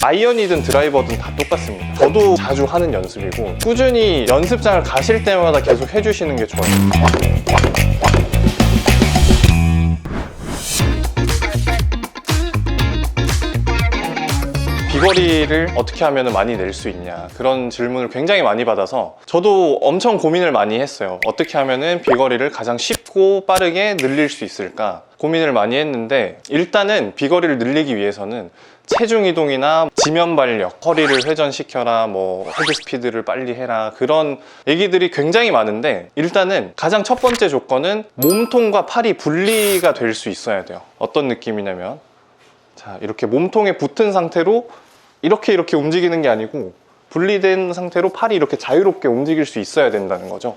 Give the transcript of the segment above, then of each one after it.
아이언이든 드라이버든 다 똑같습니다. 저도 자주 하는 연습이고 꾸준히 연습장을 가실 때마다 계속 해주시는 게 좋아요. 비거리를 어떻게 하면 많이 낼 수 있냐 그런 질문을 굉장히 많이 받아서 저도 엄청 고민을 많이 했어요 어떻게 하면 비거리를 가장 쉽고 빠르게 늘릴 수 있을까 고민을 많이 했는데 일단은 비거리를 늘리기 위해서는 체중 이동이나 지면 발력, 허리를 회전시켜라, 뭐 헤드 스피드를 빨리 해라 그런 얘기들이 굉장히 많은데 일단은 가장 첫 번째 조건은 몸통과 팔이 분리가 될 수 있어야 돼요. 어떤 느낌이냐면 자, 이렇게 몸통에 붙은 상태로 이렇게 이렇게 움직이는 게 아니고 분리된 상태로 팔이 이렇게 자유롭게 움직일 수 있어야 된다는 거죠.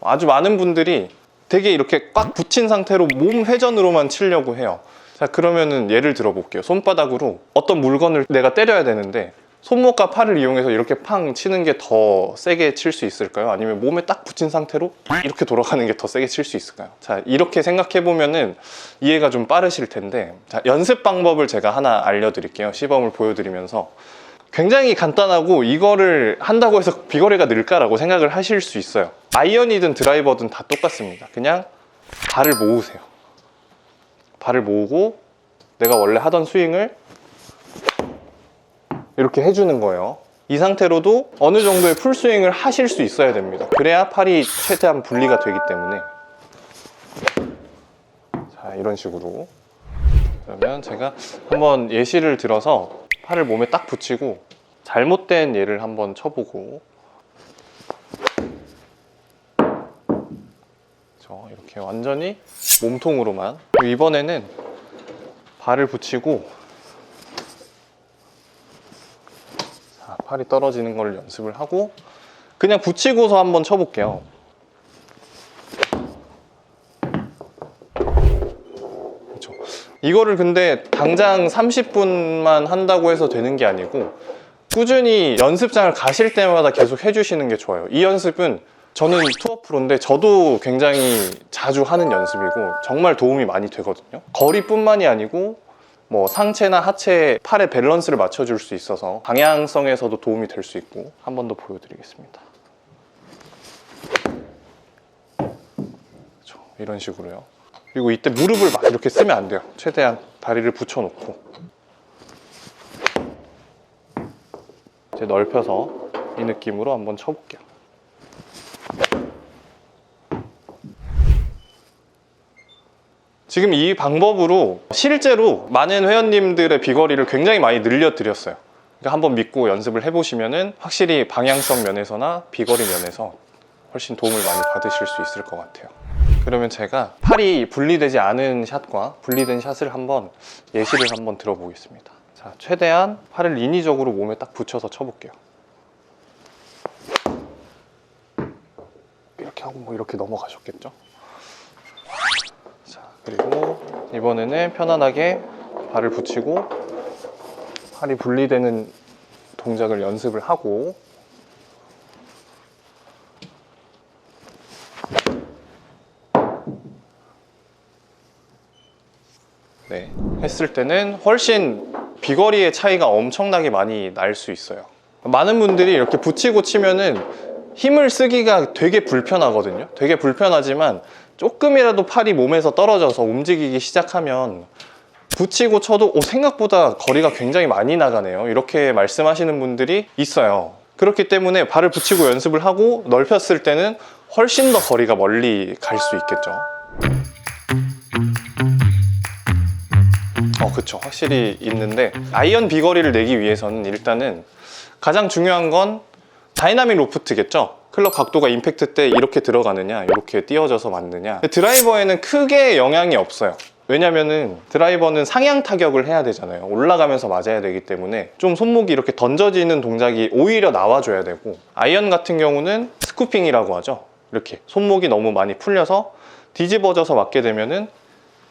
아주 많은 분들이 되게 이렇게 꽉 붙인 상태로 몸 회전으로만 치려고 해요. 자, 그러면은 예를 들어 볼게요. 손바닥으로 어떤 물건을 내가 때려야 되는데 손목과 팔을 이용해서 이렇게 팡 치는 게 더 세게 칠 수 있을까요? 아니면 몸에 딱 붙인 상태로 이렇게 돌아가는 게 더 세게 칠 수 있을까요? 자, 이렇게 생각해 보면은 이해가 좀 빠르실 텐데 자, 연습 방법을 제가 하나 알려드릴게요. 시범을 보여드리면서 굉장히 간단하고 이거를 한다고 해서 비거리가 늘까라고 생각을 하실 수 있어요. 아이언이든 드라이버든 다 똑같습니다. 그냥 발을 모으세요. 발을 모으고 내가 원래 하던 스윙을 이렇게 해주는 거예요. 이 상태로도 어느 정도의 풀스윙을 하실 수 있어야 됩니다. 그래야 팔이 최대한 분리가 되기 때문에. 자, 이런 식으로. 그러면 제가 한번 예시를 들어서 팔을 몸에 딱 붙이고 잘못된 예를 한번 쳐보고. 저 이렇게 완전히 몸통으로만. 이번에는 발을 붙이고. 자, 팔이 떨어지는 걸 연습을 하고 그냥 붙이고서 한번 쳐볼게요 그렇죠. 이거를 근데 당장 30분만 한다고 해서 되는 게 아니고 꾸준히 연습장을 가실 때마다 계속 해주시는 게 좋아요. 이 연습은 저는 투어 프로인데 저도 굉장히 자주 하는 연습이고 정말 도움이 많이 되거든요. 거리뿐만이 아니고 뭐 상체나 하체, 팔의 밸런스를 맞춰줄 수 있어서 방향성에서도 도움이 될 수 있고 한 번 더 보여드리겠습니다. 그렇죠. 이런 식으로요. 그리고 이때 무릎을 막 이렇게 쓰면 안 돼요. 최대한 다리를 붙여놓고 이제 넓혀서 이 느낌으로 한번 쳐볼게요. 지금 이 방법으로 실제로 많은 회원님들의 비거리를 굉장히 많이 늘려드렸어요. 그러니까 한번 믿고 연습을 해보시면은 확실히 방향성 면에서나 비거리 면에서 훨씬 도움을 많이 받으실 수 있을 것 같아요. 그러면 제가 팔이 분리되지 않은 샷과 분리된 샷을 한번 예시를 한번 들어보겠습니다. 자, 최대한 팔을 인위적으로 몸에 딱 붙여서 쳐볼게요. 이렇게 하고 뭐 이렇게 넘어가셨겠죠? 자, 그리고 이번에는 편안하게 발을 붙이고 팔이 분리되는 동작을 연습을 하고 네, 했을 때는 훨씬 비거리의 차이가 엄청나게 많이 날 수 있어요. 많은 분들이 이렇게 붙이고 치면은 힘을 쓰기가 되게 불편하거든요. 되게 불편하지만 조금이라도 팔이 몸에서 떨어져서 움직이기 시작하면 붙이고 쳐도 오, 생각보다 거리가 굉장히 많이 나가네요. 이렇게 말씀하시는 분들이 있어요. 그렇기 때문에 발을 붙이고 연습을 하고 넓혔을 때는 훨씬 더 거리가 멀리 갈 수 있겠죠. 그쵸. 확실히 있는데, 아이언 비거리를 내기 위해서는 일단은 가장 중요한 건 다이나믹 로프트겠죠? 클럽 각도가 임팩트 때 이렇게 들어가느냐, 이렇게 띄어져서 맞느냐. 드라이버에는 크게 영향이 없어요. 왜냐면은 드라이버는 상향 타격을 해야 되잖아요. 올라가면서 맞아야 되기 때문에 좀 손목이 이렇게 던져지는 동작이 오히려 나와줘야 되고, 아이언 같은 경우는 스쿠핑이라고 하죠. 이렇게 손목이 너무 많이 풀려서 뒤집어져서 맞게 되면은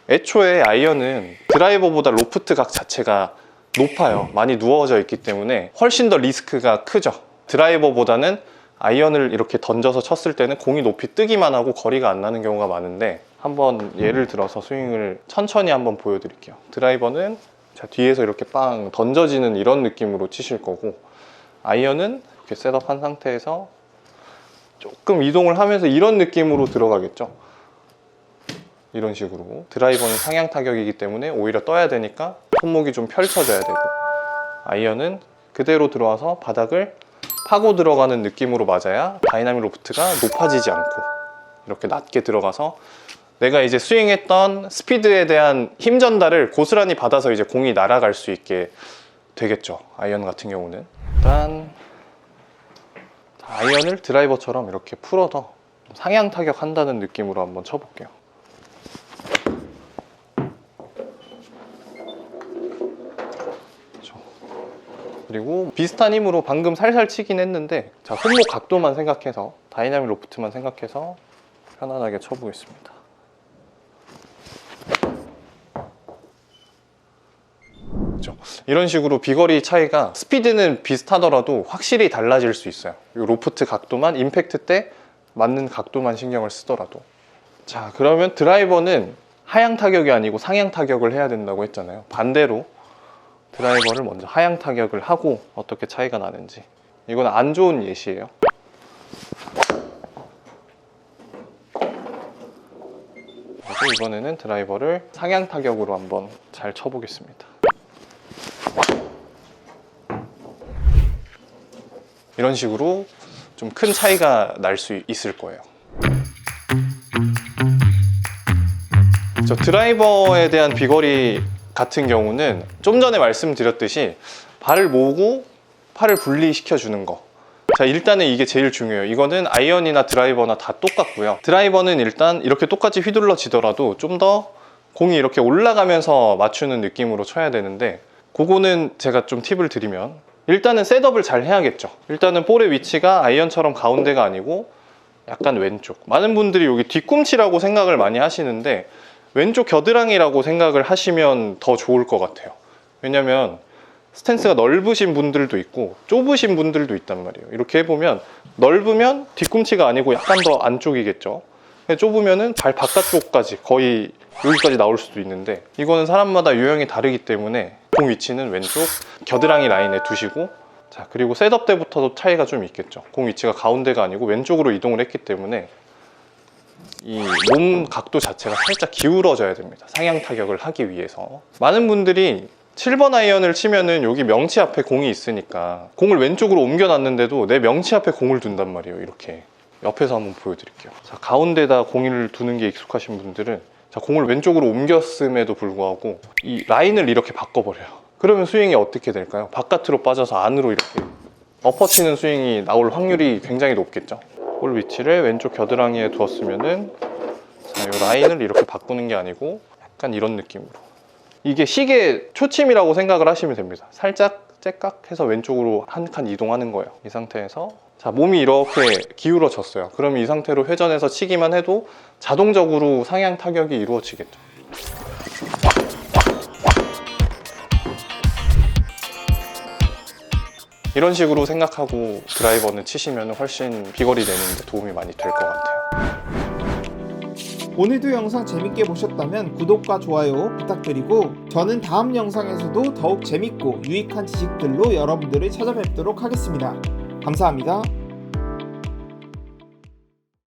애초에 아이언은 드라이버보다 로프트 각 자체가 높아요. 많이 누워져 있기 때문에 훨씬 더 리스크가 크죠. 드라이버보다는 아이언을 이렇게 던져서 쳤을 때는 공이 높이 뜨기만 하고 거리가 안 나는 경우가 많은데 한번 예를 들어서 스윙을 천천히 한번 보여드릴게요. 드라이버는 자, 뒤에서 이렇게 빵 던져지는 이런 느낌으로 치실 거고 아이언은 이렇게 셋업한 상태에서 조금 이동을 하면서 이런 느낌으로 들어가겠죠. 이런 식으로 드라이버는 상향 타격이기 때문에 오히려 떠야 되니까 손목이 좀 펼쳐져야 되고 아이언은 그대로 들어와서 바닥을 파고 들어가는 느낌으로 맞아야 다이나믹 로프트가 높아지지 않고 이렇게 낮게 들어가서 내가 이제 스윙했던 스피드에 대한 힘 전달을 고스란히 받아서 이제 공이 날아갈 수 있게 되겠죠. 아이언 같은 경우는 일단 아이언을 드라이버처럼 이렇게 풀어서 상향 타격한다는 느낌으로 한번 쳐볼게요. 그렇죠. 그리고 비슷한 힘으로 방금 살살 치긴 했는데 자 손목 각도만 생각해서 다이나믹 로프트만 생각해서 편안하게 쳐보겠습니다. 그렇죠. 이런 식으로 비거리 차이가 스피드는 비슷하더라도 확실히 달라질 수 있어요. 이 로프트 각도만 임팩트 때 맞는 각도만 신경을 쓰더라도. 자, 그러면 드라이버는 하향 타격이 아니고 상향 타격을 해야 된다고 했잖아요. 반대로 드라이버를 먼저 하향 타격을 하고 어떻게 차이가 나는지. 이건 안 좋은 예시예요. 그리고 이번에는 드라이버를 상향 타격으로 한번 잘 쳐보겠습니다. 이런 식으로 좀 큰 차이가 날 수 있을 거예요. 저 드라이버에 대한 비거리 같은 경우는 좀 전에 말씀드렸듯이 발을 모으고 팔을 분리시켜 주는 거. 자, 일단은 이게 제일 중요해요. 이거는 아이언이나 드라이버나 다 똑같고요. 드라이버는 일단 이렇게 똑같이 휘둘러지더라도 좀 더 공이 이렇게 올라가면서 맞추는 느낌으로 쳐야 되는데 그거는 제가 좀 팁을 드리면 일단은 셋업을 잘 해야겠죠. 일단은 볼의 위치가 아이언처럼 가운데가 아니고 약간 왼쪽. 많은 분들이 여기 뒤꿈치라고 생각을 많이 하시는데 왼쪽 겨드랑이라고 생각을 하시면 더 좋을 것 같아요. 왜냐면 스탠스가 넓으신 분들도 있고 좁으신 분들도 있단 말이에요. 이렇게 해보면 넓으면 뒤꿈치가 아니고 약간 더 안쪽이겠죠. 좁으면은 발 바깥쪽까지 거의 여기까지 나올 수도 있는데 이거는 사람마다 유형이 다르기 때문에 공 위치는 왼쪽 겨드랑이 라인에 두시고 자 그리고 셋업 때부터도 차이가 좀 있겠죠. 공 위치가 가운데가 아니고 왼쪽으로 이동을 했기 때문에 이 몸 각도 자체가 살짝 기울어져야 됩니다. 상향 타격을 하기 위해서. 많은 분들이 7번 아이언을 치면은 여기 명치 앞에 공이 있으니까 공을 왼쪽으로 옮겨놨는데도 내 명치 앞에 공을 둔단 말이에요. 이렇게. 옆에서 한번 보여드릴게요. 자, 가운데다 공을 두는 게 익숙하신 분들은 자, 공을 왼쪽으로 옮겼음에도 불구하고 이 라인을 이렇게 바꿔버려요. 그러면 스윙이 어떻게 될까요? 바깥으로 빠져서 안으로 이렇게 엎어치는 스윙이 나올 확률이 굉장히 높겠죠. 볼 위치를 왼쪽 겨드랑이에 두었으면은 자, 이 라인을 이렇게 바꾸는 게 아니고 약간 이런 느낌으로. 이게 시계 초침이라고 생각을 하시면 됩니다. 살짝 째깍해서 왼쪽으로 한 칸 이동하는 거예요. 이 상태에서 자 몸이 이렇게 기울어졌어요. 그럼 이 상태로 회전해서 치기만 해도 자동적으로 상향 타격이 이루어지겠죠. 이런 식으로 생각하고 드라이버는 치시면 훨씬 비거리 내는데 도움이 많이 될 것 같아요. 오늘도 영상 재밌게 보셨다면 구독과 좋아요 부탁드리고 저는 다음 영상에서도 더욱 재밌고 유익한 지식들로 여러분들을 찾아뵙도록 하겠습니다. 감사합니다.